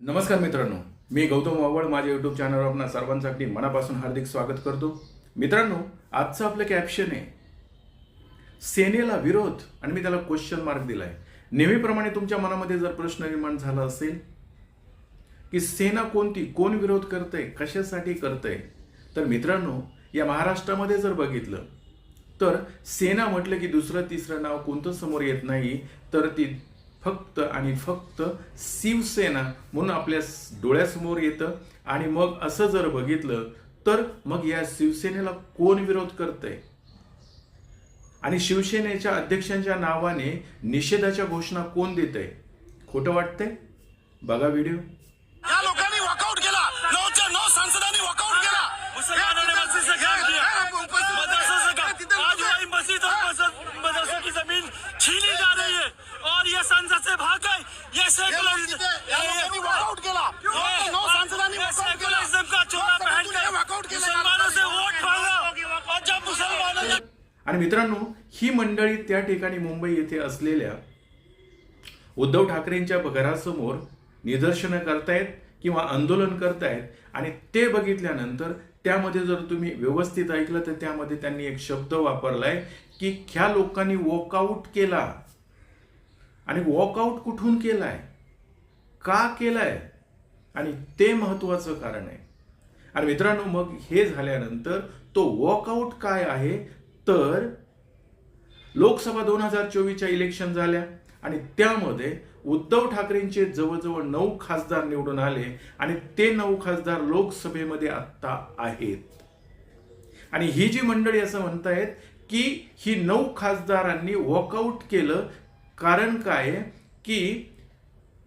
नमस्कार मित्रांनो मी गौतम वावळ माझ्या युट्यूब चॅनलवर आपणा सर्वांसाठी मनापासून हार्दिक स्वागत करतो. मित्रांनो आजचं आपलं कॅप्शन आहे सेनेला विरोध आणि मी त्याला क्वेश्चन मार्क दिलाय. नेहमीप्रमाणे तुमच्या मनामध्ये जर प्रश्न निर्माण झाला असेल की सेना कोणती कोण विरोध करतंय कशासाठी करतंय तर मित्रांनो या महाराष्ट्रामध्ये जर बघितलं तर सेना म्हटलं की दुसरं तिसरं नाव कोणतं समोर येत नाही तर ती फक्त आणि फक्त शिवसेना म्हणून आपल्या डोळ्यासमोर येतं. आणि मग असं जर बघितलं तर मग या शिवसेनेला कोण विरोध करतंय? आणि शिवसेनेच्या अध्यक्षांच्या नावाने निषेधाच्या घोषणा कोण देत आहे खोटं वाटतंय? बघा व्हिडिओ या लोकांनी वॉकआउट केला नऊच्या नऊ सांसदांनी वॉकआउट केला मुसलमानों ने मस्जिद से क्या किया मदरसों से क्या आज वही मस्जिद और मदरस- मदरसों की जमीन छीनी जा रही है और ये संसद से भाग गए ये सेकुलरिज्म या लोकांनी वॉकआउट केला. नऊच्या नऊ सांसदांनी ये वॉकआउट केला. सेकुलरिज्म का चोला पहन के वॉकआउट केला. मुसलमानों से वोट मांगा. और जब मुसलमानों ने आणि मित्रांनो ही मंडळी त्या ठिकाणी मुंबई येथे असलेल्या उद्धव ठाकरेंच्या घरासमोर निदर्शनं करतायत किंवा आंदोलन करतायत आणि ते बघितल्यानंतर त्यामध्ये जर तुम्ही व्यवस्थित ऐकलं तर त्यामध्ये त्यांनी एक शब्द वापरलाय की ह्या लोकांनी वॉकआउट केला. आणि वॉकआउट कुठून केलाय? का केलाय? आणि ते महत्वाचं कारण आहे. आणि मित्रांनो मग हे झाल्यानंतर तो वॉकआउट काय आहे? तर लोकसभा दोन हजार चोवीसच्या इलेक्शन झाल्या आणि त्यामध्ये उद्धव ठाकरेंचे जवळजवळ नऊ खासदार निवडून आले आणि ते नऊ खासदार लोकसभेमध्ये आत्ता आहेत. आणि ही जी मंडळी असं म्हणतायत की ही नऊ खासदारांनी वॉकआउट केलं कारण काय की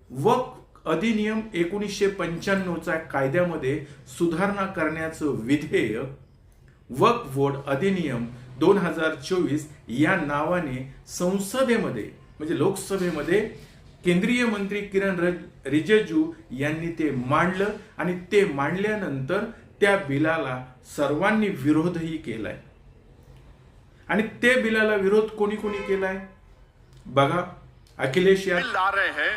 वक अधिनियम एकोणीसशे पंच्याण्णवच्या कायद्यामध्ये सुधारणा करण्याचं विधेय वक बोर्ड अधिनियम दोन हजार चोवीस या नावाने संसदेमध्ये म्हणजे लोकसभेमध्ये केंद्रीय मंत्री किरण र- रिजिजू यांनी ते मांडलं आणि ते मांडल्यानंतर त्या बिलाला सर्वांनी विरोधही केलाय. आणि ते बिलाला विरोध कोणी कोणी केलाय? बघा अखिलेश या बिल ला रहे हैं।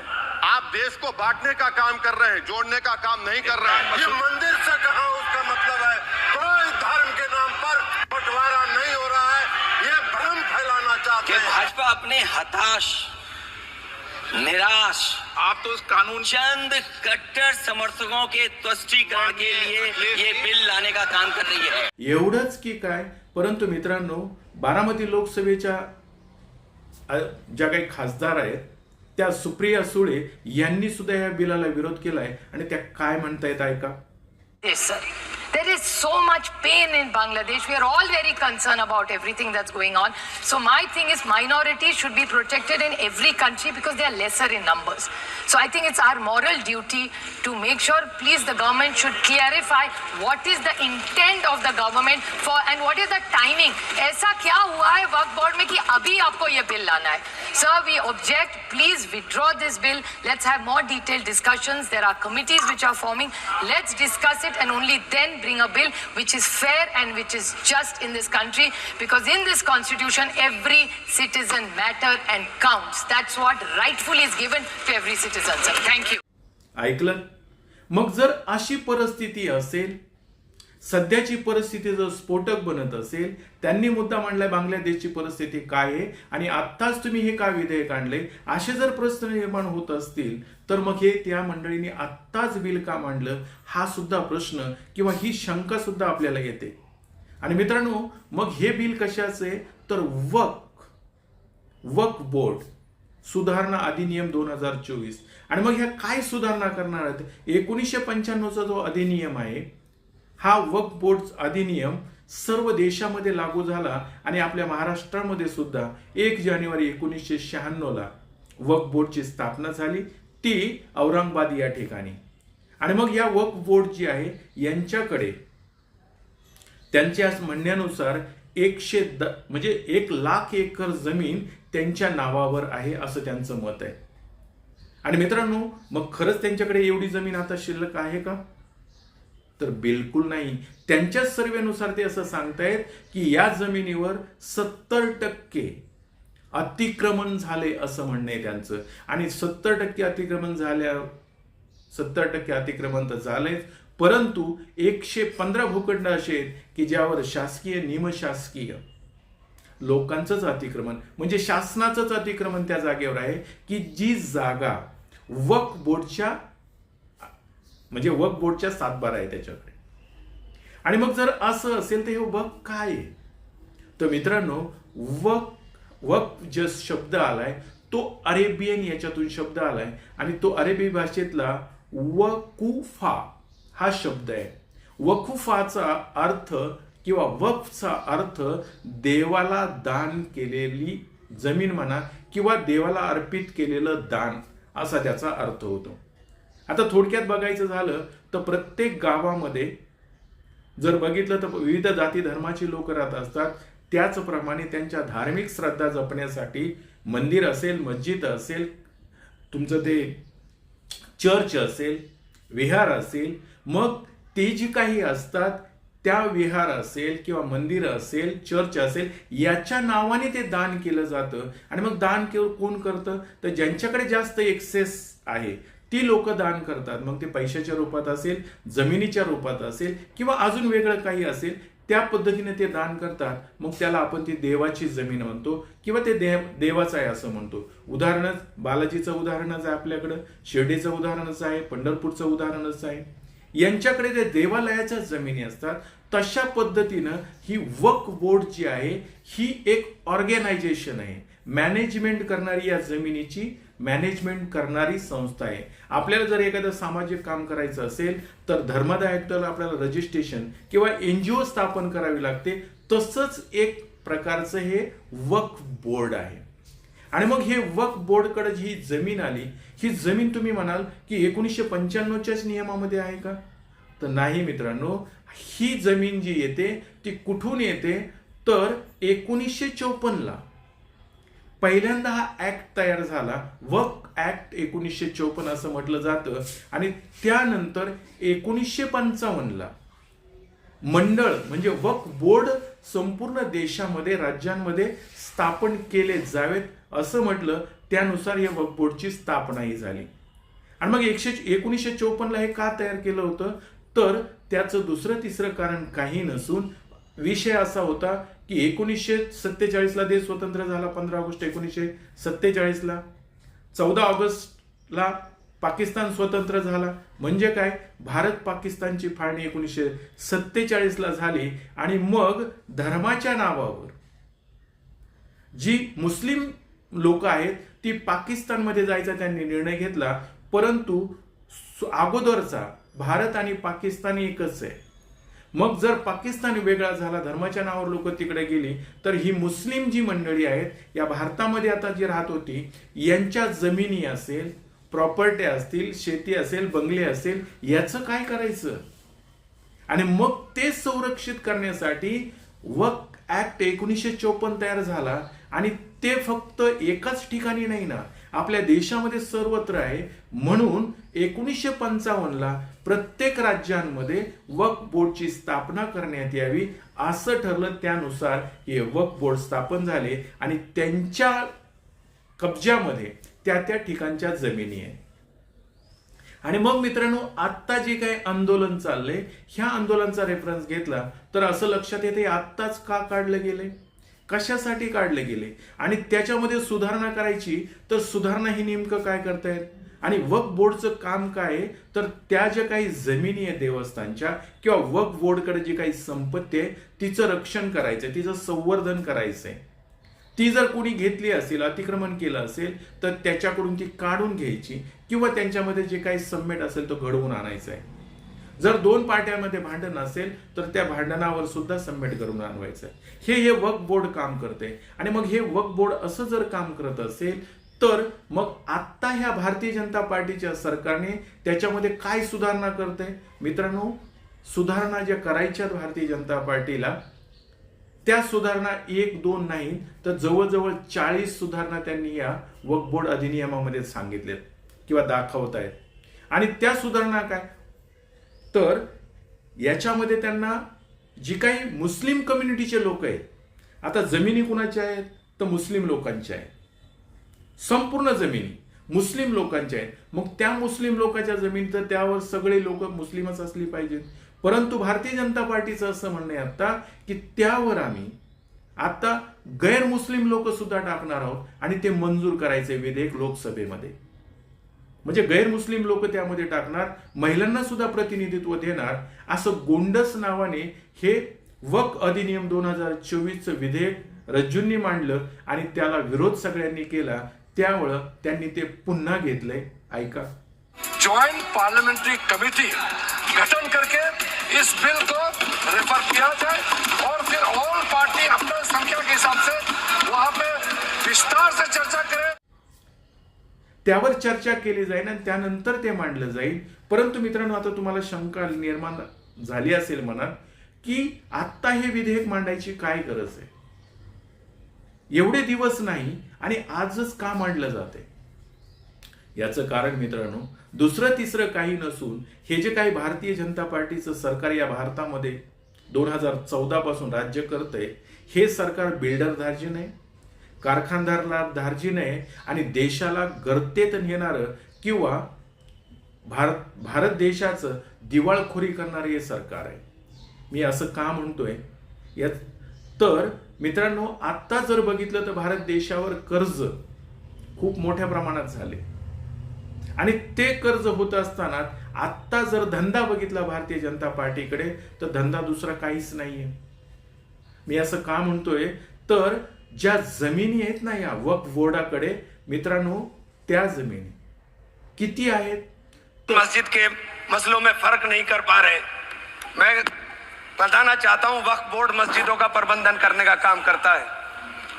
आप देश को बांटने का काम कर रहे हैं जोड़ने का काम नहीं कर रहे हैं। ये मंदिर से कहा उसका मतलब है कोई धर्म के नाम पर बंटवारा नहीं हो रहा है ये भ्रम फैलाना चाहते कि हैं। भाजपा अपने हताश निराश आप तो इस कानून चंद कट्टर समर्थकों के तुष्टीकरण के लिए ये बिल लाने का काम कर रही है। एवढंच की काय? परंतु मित्रांनो बारामती लोकसभेच्या ज्या काही खासदार आहेत त्या सुप्रिया सुळे यांनी सुद्धा या बिलाला विरोध केलाय. आणि त्या काय म्हणतायत ऐका. There is so much pain in Bangladesh. We are all very concerned about everything that's going on. So my thing is minorities should be protected in every country because they are lesser in numbers. So I think it's our moral duty to make sure, please, the government should clarify what is the intent of the government for and what is the timing. ऐसा क्या हुआ है वक्त board में कि अभी आपको ये बिल लाना है Sir, we object. Please withdraw this bill. Let's have more detailed discussions. There are committees which are forming. Let's discuss it and only then bring a bill which is fair and which is just in this country. Because in this constitution, every citizen matter and counts. That's what rightfully is given to every citizen, sir. Thank you. ऐकलं मग जर अशी परिस्थिती असेल सध्याची परिस्थिती जर स्फोटक बनत असेल त्यांनी मुद्दा मांडलाय बांगलादेशची परिस्थिती काय आहे? आणि आत्ताच तुम्ही हे का विधेयक आणले असे जर प्रश्न निर्माण होत असतील तर मग हे त्या मंडळीने आत्ताच बिल का मांडलं? हा सुद्धा प्रश्न किंवा ही शंका सुद्धा आपल्याला येते. आणि मित्रांनो मग हे बिल कशाचं? आहे तर वक वक बोर्ड सुधारणा अधिनियम दोन हजार चोवीस. आणि मग ह्या काय सुधारणा करणार आहेत? एकोणीसशे पंच्याण्णवचा जो अधिनियम आहे हा वक्फ बोर्ड अधिनियम सर्व देशामध्ये लागू झाला आणि आपल्या महाराष्ट्रामध्ये सुद्धा एक जानेवारी एकोणीसशे शहाण्णवला वक्फ बोर्डची स्थापना झाली. ती औरंगाबाद या ठिकाणी. आणि मग या वक्फ बोर्ड जी आहे यांच्याकडे त्यांच्या म्हणण्यानुसार एकशे द म्हणजे एक लाख एकर जमीन त्यांच्या नावावर आहे असं त्यांचं मत आहे. आणि मित्रांनो मग खरंच त्यांच्याकडे एवढी जमीन आता शिल्लक आहे का? तर बिलकुल नाही. त्यांच्याच सर्वेनुसार ते असं सांगतायत की या जमिनीवर सत्तर टक्के अतिक्रमण झाले असं म्हणणं आहे त्यांचं. आणि सत्तर टक्के अतिक्रमण झाल्या सत्तर टक्के अतिक्रमण तर झालेच परंतु एकशे पंधरा भूखंड असे आहेत की ज्यावर शासकीय निमशासकीय लोकांचंच अतिक्रमण म्हणजे शासनाचंच अतिक्रमण त्या जागेवर आहे की जी जागा वक बोर्डच्या म्हणजे वक बोर्डच्या सातबारा आहे त्याच्याकडे. आणि मग जर असं असेल तर हे वक काय आहे? तर मित्रांनो वक वक जो शब्द आलाय तो अरेबियन याच्यातून शब्द आलाय आणि तो अरेबी भाषेतला वकुफा हा शब्द आहे. वकुफाचा अर्थ किंवा वफचा अर्थ देवाला दान केलेली जमीन म्हणा किंवा देवाला अर्पित केलेलं दान असा त्याचा अर्थ होतो. आता थोडक्यात बघायचं झालं तर प्रत्येक गावामध्ये जर बघितलं तर विविध जाती धर्माची लोक राहत असतात. त्याचप्रमाणे त्यांच्या धार्मिक श्रद्धा जपण्यासाठी मंदिर असेल मस्जिद असेल तुमचं ते चर्च असेल विहार असेल मग ते जी काही असतात त्या विहार असेल किंवा मंदिर असेल चर्च असेल याच्या नावाने ते दान केलं जातं. आणि मग दान केव- कोण करतं? तर ज्यांच्याकडे जास्त एक्सेस आहे ती लोक दान करतात. मग ते पैशाच्या रूपात असेल जमिनीच्या रूपात असेल किंवा अजून वेगळं काही असेल त्या पद्धतीने ते दान करतात. मग त्याला आपण ती देवाची जमीन म्हणतो किंवा ते देव देवाचं आहे असं म्हणतो. उदाहरणच बालाजीचं उदाहरणच आहे आपल्याकडं शिर्डीचं उदाहरणच आहे पंढरपूरचं उदाहरणच आहे. यांच्याकडे ते देवालयाच्या जमिनी असतात. तशा पद्धतीनं ही वक बोर्ड जी आहे ही एक ऑर्गनायझेशन आहे. मॅनेजमेंट करणारी या जमिनीची मॅनेजमेंट करणारी संस्था आहे. आपल्याला जर एखादं सामाजिक काम करायचं असेल तर धर्मदाय ऍक्टला आपल्याला रजिस्ट्रेशन किंवा एनजीओ स्थापन करावी लागते. तसंच एक प्रकारचं हे वक्फ बोर्ड आहे. आणि मग हे वक्फ बोर्डकडे जी जमीन आली ही जमीन तुम्ही म्हणाल की एकोणीसशे पंच्याण्णवच्याच नियमामध्ये आहे का? तर नाही मित्रांनो ही जमीन जी येते ती कुठून येते? तर एकोणीसशे चौपन्नला. पहिल्यांदा हा ऍक्ट तयार झाला. वक ऍक्ट एकोणीसशे चौपन्न असं म्हटलं जातं. आणि त्यानंतर एकोणीसशे पंचावन्नला मंडळ म्हणजे वक बोर्ड संपूर्ण देशामध्ये राज्यांमध्ये स्थापन केले जावेत असं म्हटलं. त्यानुसार या वक बोर्डची स्थापनाही झाली. आणि मग एकशे एकोणीसशे चौपन्नला हे का तयार केलं होतं? तर त्याचं दुसरं तिसरं कारण काही नसून विषय असा होता की एकोणीसशे सत्तेचाळीसला देश स्वतंत्र झाला पंधरा ऑगस्ट एकोणीसशे सत्तेचाळीसला. चौदा ऑगस्टला पाकिस्तान स्वतंत्र झाला. म्हणजे काय? भारत पाकिस्तानची फाळणी एकोणीसशे सत्तेचाळीसला झाली आणि मग धर्माच्या नावावर जी मुस्लिम लोक आहेत ती पाकिस्तानमध्ये जायचा त्यांनी निर्णय घेतला. परंतु अगोदरचा भारत आणि पाकिस्तान एकच आहे. मग जर पाकिस्तान वेगळा झाला धर्माच्या नावावर लोक तिकडे गेली तर ही मुस्लिम जी मंडळी आहेत या भारतामध्ये आता जी राहत होती यांच्या जमिनी असेल प्रॉपर्टी असतील शेती असेल बंगले असेल याचं काय करायचं? आणि मग ते संरक्षित करण्यासाठी वक ऍक्ट एकोणीसशे चोपन्न तयार झाला आणि ते फक्त एकाच ठिकाणी नाही ना आपल्या देशामध्ये सर्वत्र आहे. म्हणून एकोणीसशे पंचावन्नला प्रत्येक राज्यांमध्ये वक्फ बोर्डची स्थापना करण्यात यावी असं ठरलं त्यानुसार हे वक्फ बोर्ड स्थापन झाले आणि त्यांच्या कब्ज्यामध्ये त्या त्या ठिकाणच्या जमिनी आहे आणि मग मित्रांनो आत्ता जे काही आंदोलन चाललंय ह्या आंदोलनाचा रेफरन्स घेतला तर असं लक्षात येते आत्ताच का काढलं गेले कशासाठी काढले गेले आणि त्याच्यामध्ये सुधारणा करायची तर सुधारणा ही नेमकं काय करतायत? आणि वक्फ बोर्डचं काम काय आहे? तर त्या ज्या काही जमिनी आहे देवस्थानच्या किंवा वक्फ बोर्डकडे जी काही संपत्ती आहे तिचं रक्षण करायचं तिचं संवर्धन करायचंय. ती जर कोणी घेतली असेल अतिक्रमण केलं असेल तर त्याच्याकडून ती काढून घ्यायची किंवा त्यांच्यामध्ये जे काही सम्मेट असेल तो घडवून आणायचा आहे जर दोन पार्ट्यामध्ये भांडण असेल तर त्या भांडणावर सुद्धा सबमिट करून आणवायचं आहे हे हे वक बोर्ड काम करते आणि मग हे वक बोर्ड असं जर काम करत असेल तर मग आत्ता ह्या भारतीय जनता पार्टीच्या सरकारने त्याच्यामध्ये काय सुधारणा करते? मित्रांनो सुधारणा ज्या करायच्यात भारतीय जनता पार्टीला त्या सुधारणा एक दोन नाही तर जवळजवळ चाळीस सुधारणा त्यांनी या वक्फ बोर्ड अधिनियमामध्ये सांगितलेत किंवा दाखवत आहेत आणि त्या सुधारणा काय? तर याच्यामध्ये त्यांना जी काही मुस्लिम कम्युनिटीचे लोक आहेत आता जमिनी कुणाच्या आहेत? तर मुस्लिम लोकांच्या आहेत. संपूर्ण जमिनी. मुस्लिम लोकांच्या आहेत. मग त्या मुस्लिम लोकांच्या जमीन तर त्यावर सगळे लोक मुस्लिमच असली पाहिजेत. परंतु भारतीय जनता पार्टीचं असं म्हणणं आहे आता की त्यावर आम्ही आता गैरमुस्लिम लोक सुद्धा टाकणार आहोत आणि ते मंजूर करायचे विधेयक लोकसभेमध्ये. म्हणजे गैरमुस्लिम लोक त्यामध्ये टाकणार महिलांना सुद्धा प्रतिनिधित्व देणार असं गोंडस नावाने हे वक अधिनियम दोन हजार चोवीसचं विधेयक रज्जूंनी मांडलं आणि त्याला विरोध सगळ्यांनी केला. त्यामुळं त्यांनी ते पुन्हा घेतलंय. ऐका. ज्वाइंट पार्लियामेंट्री कमेटी गठन करके इस बिल को रेफर किया जाए और फिर ऑल पार्टी अपने संख्या के हिसाब से वहां पे विस्तार से चर्चा करें। त्यावर चर्चा केली जाईल आणि त्यानंतर ते मांडलं जाईल. परंतु मित्रांनो आता तुम्हाला शंका निर्माण झाली असेल मनात की आत्ता हे विधेयक मांडायची काय गरज आहे? एवढे दिवस नाही आणि आजच का मांडलं जाते? याचं कारण मित्रांनो दुसरं तिसरं काही नसून हे जे काही भारतीय जनता पार्टीचं सरकार या भारतामध्ये दोन हजार चौदा पासून राज्य करतंय हे सरकार बिल्डर धार्जिन आहे कारखानदारला धार्जिन आहे आणि देशाला गर्तेत नेणारं किंवा भारत भारत देशाचं दिवाळखोरी करणारे हे सरकार आहे. मी असं का म्हणतोय? या तर मित्रांनो आत्ता जर बघितलं तर भारत देशावर कर्ज खूप मोठ्या प्रमाणात झाले. आणि ते कर्ज होत असताना आत्ता जर धंदा बघितला भारतीय जनता पार्टीकडे तर धंदा दुसरा काहीच नाहीये. मी असं का म्हणतोय? तर ज्या जमिनी आहेत ना या वक बोर्डाकडे मित्रांनो त्या जमिनी किती आहेत? मस्जिद के मसलों में फर्क नहीं कर पा रहे। मैं बताना चाहता हूँ, वक्फ बोर्ड मस्जिदों का प्रबंधन करने का काम करता है।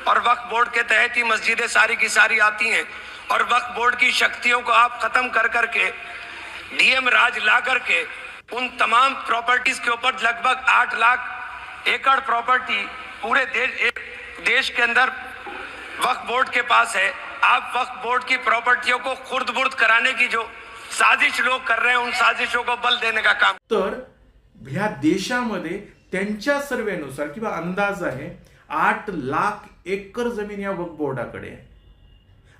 और वक्फ बोर्ड के तहत ही मस्जिदें सारी की सारी आती हैं। और वक्फ बोर्ड की शक्तियों को आप खत्म कर करके, डीएम राज ला करके, उन तमाम प्रॉपर्टीज़ के ऊपर लगभग आठ लाख एकड़ प्रॉपर्टी पूरे देश देश के अंदर वक्फ बोर्ड के पास है। आप वक्फ बोर्ड की प्रॉपर्टियों को खुर्द बुर्द कराने की जो साजिश लोग कर रहे हैं, उन साजिशों को बल देने का काम ह्या देशामध्ये त्यांच्या सर्वेनुसार किंवा अंदाज आहे आठ लाख एकर जमीन या वक्फ बोर्डाकडे आहे.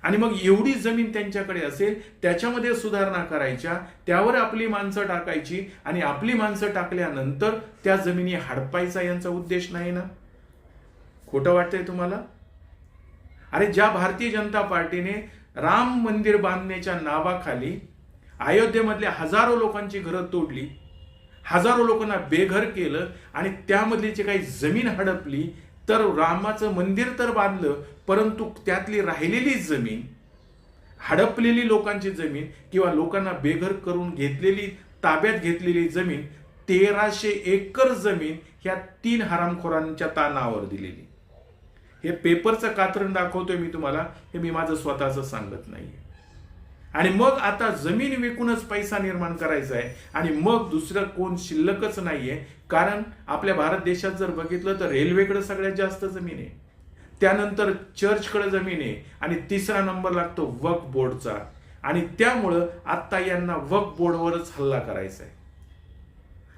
आणि मग एवढी जमीन त्यांच्याकडे असेल त्याच्यामध्ये सुधारणा करायच्या त्यावर आपली माणसं टाकायची आणि आपली माणसं टाकल्यानंतर त्या जमिनी हडपायचा यांचा उद्देश नाही ना? खोटं वाटतंय तुम्हाला? अरे ज्या भारतीय जनता पार्टीने राम मंदिर बांधण्याच्या नावाखाली अयोध्येमधल्या हजारो लोकांची घरं तोडली हजारो लोकांना बेघर केलं आणि त्यामधली जी काही जमीन हडपली तर रामाचं मंदिर तर बांधलं परंतु त्यातली राहिलेली जमीन हडपलेली लोकांची जमीन किंवा लोकांना बेघर करून घेतलेली ताब्यात घेतलेली जमीन तेराशे एकर जमीन ह्या तीन हरामखोरांच्या तानावर दिलेली. हे पेपरचं कात्रण दाखवतोय मी तुम्हाला हे मी माझं स्वतःचं सांगत नाही आणि मग आता जमीन विकूनच पैसा निर्माण करायचा आहे आणि मग दुसरं कोण शिल्लकच नाहीये. कारण आपल्या भारत देशात जर बघितलं तर रेल्वेकडे सगळ्यात जास्त जमीन आहे. त्यानंतर चर्चकडे जमीन आहे आणि तिसरा नंबर लागतो वक बोर्डचा. आणि त्यामुळं आत्ता यांना वक बोर्डवरच हल्ला करायचा आहे.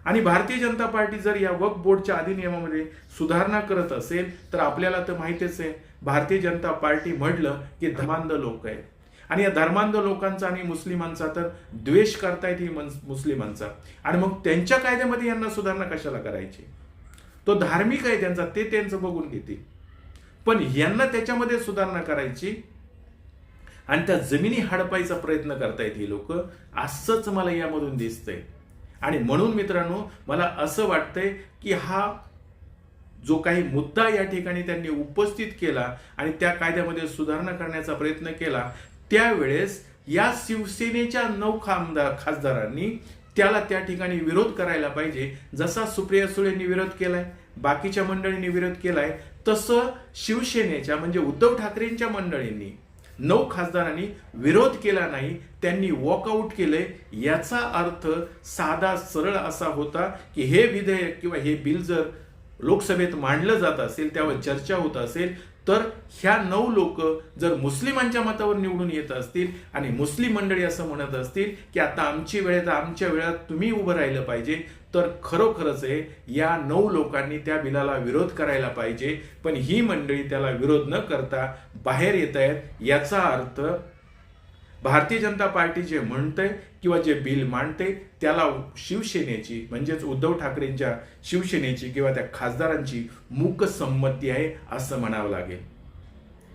आणि भारतीय जनता पार्टी जर या वक बोर्डच्या अधिनियमामध्ये सुधारणा करत असेल तर आपल्याला तर माहितीच आहे भारतीय जनता पार्टी म्हटलं की धमांद लोक आहेत. आणि या धर्मांध लोकांचा आणि मुस्लिमांचा तर द्वेष करतायत ही मन- मुस्लिमांचा. आणि मग त्यांच्या कायद्यामध्ये यांना सुधारणा कशाला करायची? तो धार्मिक आहे त्यांचा ते त्यांचं बघून घेतील. पण यांना त्याच्यामध्ये सुधारणा करायची? आणि त्या जमिनी हडपायचा प्रयत्न करतायत ही लोक? असंच मला यामधून दिसतंय. आणि म्हणून मित्रांनो मला असं वाटतंय की हा जो काही मुद्दा या ठिकाणी त्यांनी उपस्थित केला आणि त्या कायद्यामध्ये सुधारणा करण्याचा प्रयत्न केला त्यावेळेस या शिवसेनेच्या नऊ खासदार खासदारांनी त्याला त्या ठिकाणी विरोध करायला पाहिजे. जसा सुप्रिया सुळेंनी विरोध केलाय बाकीच्या मंडळींनी विरोध केलाय तसं शिवसेनेच्या म्हणजे उद्धव ठाकरेंच्या मंडळींनी नऊ खासदारांनी विरोध केला नाही त्यांनी वॉकआउट केलंय. याचा अर्थ साधा सरळ असा होता की हे विधेयक किंवा हे बिल जर लोकसभेत मांडलं जात असेल त्यावर चर्चा होत असेल तर ह्या नऊ लोक जर मुस्लिमांच्या मतावर निवडून येत असतील आणि मुस्लिम मंडळी असं म्हणत असतील की आता आमची वेळ तर आमच्या वेळात तुम्ही उभं राहिलं पाहिजे तर खरोखरच आहे या नऊ लोकांनी त्या बिलाला विरोध करायला पाहिजे. पण ही मंडळी त्याला विरोध न करता बाहेर येत आहेत याचा अर्थ भारतीय जनता पार्टी जे म्हणतंय किंवा जे बिल मांडते त्याला शिवसेनेची म्हणजेच उद्धव ठाकरेंच्या शिवसेनेची किंवा त्या खासदारांची मूक संमती आहे असं म्हणावं लागेल.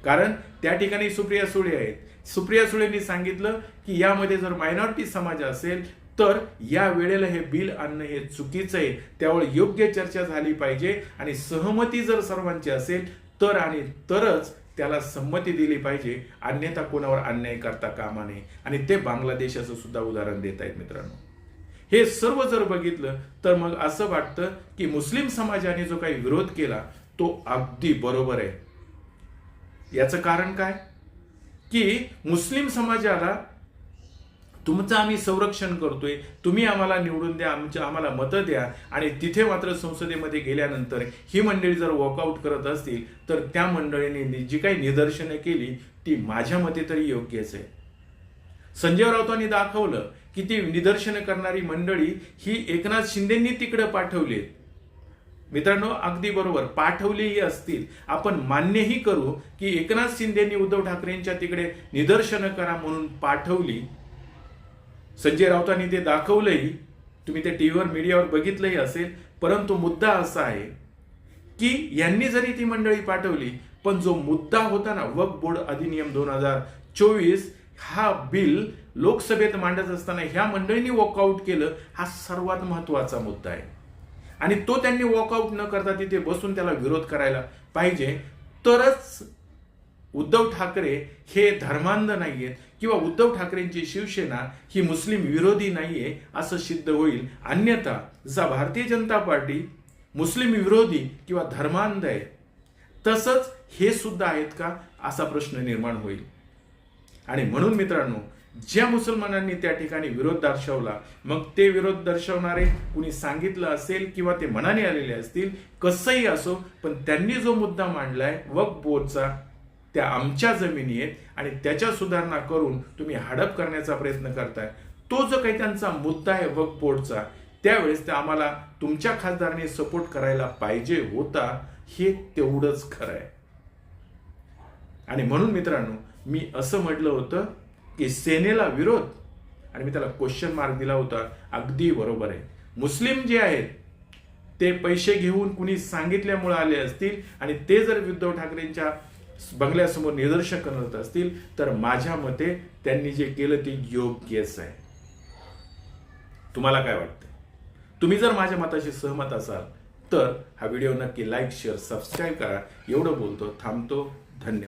कारण त्या ठिकाणी सुप्रिया सुळे आहेत. सुप्रिया सुळेंनी सांगितलं की यामध्ये जर मायनॉरिटी समाज असेल तर या वेळेला हे बिल आणणं हे चुकीचं आहे. त्यावर योग्य चर्चा झाली पाहिजे आणि सहमती जर सर्वांची असेल तर आणि तरच त्याला संमती दिली पाहिजे. अन्यथा कोणावर अन्याय करता कामा नये. आणि ते बांगलादेशाचं सुद्धा उदाहरण देत आहेत मित्रांनो. हे सर्व जर बघितलं तर मग असं वाटतं की मुस्लिम समाजाने जो काही विरोध केला तो अगदी बरोबर आहे. याचं कारण काय? की मुस्लिम समाजाला तुमचं आम्ही संरक्षण करतोय तुम्ही आम्हाला निवडून द्या आमच्या आम्हाला मतं द्या आणि तिथे मात्र संसदेमध्ये गेल्यानंतर ही मंडळी जर वॉकआउट करत असतील तर त्या मंडळीने जी काही निदर्शनं केली ती माझ्या मते तरी योग्यच आहे. संजय राऊतांनी दाखवलं की ती निदर्शनं करणारी मंडळी ही एकनाथ शिंदेंनी तिकडे पाठवली. मित्रांनो अगदी बरोबर. पाठवलेही असतील. आपण मान्यही करू की एकनाथ शिंदेंनी उद्धव ठाकरेंच्या तिकडे निदर्शनं करा म्हणून पाठवली. संजय राऊतांनी ते दाखवलंही. तुम्ही ते टीव्हीवर मीडियावर बघितलंही असेल. परंतु मुद्दा असा आहे की यांनी जरी ती मंडळी पाठवली पण जो मुद्दा होता ना वक्फ बोर्ड अधिनियम दोन हजार चोवीस हा बिल लोकसभेत मांडत असताना ह्या मंडळींनी वॉकआउट केलं हा सर्वात महत्त्वाचा मुद्दा आहे. आणि तो त्यांनी वॉकआउट न करता तिथे बसून त्याला विरोध करायला पाहिजे. तरच उद्धव ठाकरे हे धर्मांध नाहीयेत किंवा उद्धव ठाकरेंची शिवसेना ही मुस्लिम विरोधी नाही आहे असं सिद्ध होईल. अन्यथा जसा भारतीय जनता पार्टी मुस्लिम विरोधी किंवा धर्मांध आहे. तसंच हे सुद्धा आहेत का असा प्रश्न निर्माण होईल. आणि म्हणून मित्रांनो ज्या मुसलमानांनी त्या ठिकाणी विरोध दर्शवला मग ते विरोध दर्शवणारे कुणी सांगितलं असेल किंवा ते मनाने आलेले असतील कसंही असो पण त्यांनी जो मुद्दा मांडलाय वक बोर्डचा त्या आमच्या जमिनी आहेत आणि त्याच्या सुधारणा करून तुम्ही हडप करण्याचा प्रयत्न करताय. तो जो काही त्यांचा मुद्दा आहे वक बोर्डचा त्यावेळेस ते आम्हाला तुमच्या खासदाराने सपोर्ट करायला पाहिजे होता हे तेवढंच खरं आहे. आणि म्हणून मित्रांनो मी असं म्हटलं होतं की सेनेला विरोध. आणि मी त्याला क्वेश्चन मार्क दिला होता. अगदी बरोबर आहे. मुस्लिम जे आहेत ते पैसे घेऊन कुणी सांगितल्यामुळे आले असतील आणि ते जर उद्धव ठाकरेंच्या बंगल्यासमोर निदर्शन करत असतील तर माझ्या मते त्यांनी जे केलं ते योग्यच आहे. तुम्हाला काय वाटतं? तुम्ही जर माझ्या मताशी सहमत असाल तर हा व्हिडिओ नक्की लाईक शेअर सबस्क्राईब करा. एवढं बोलतो थांबतो. धन्यवाद.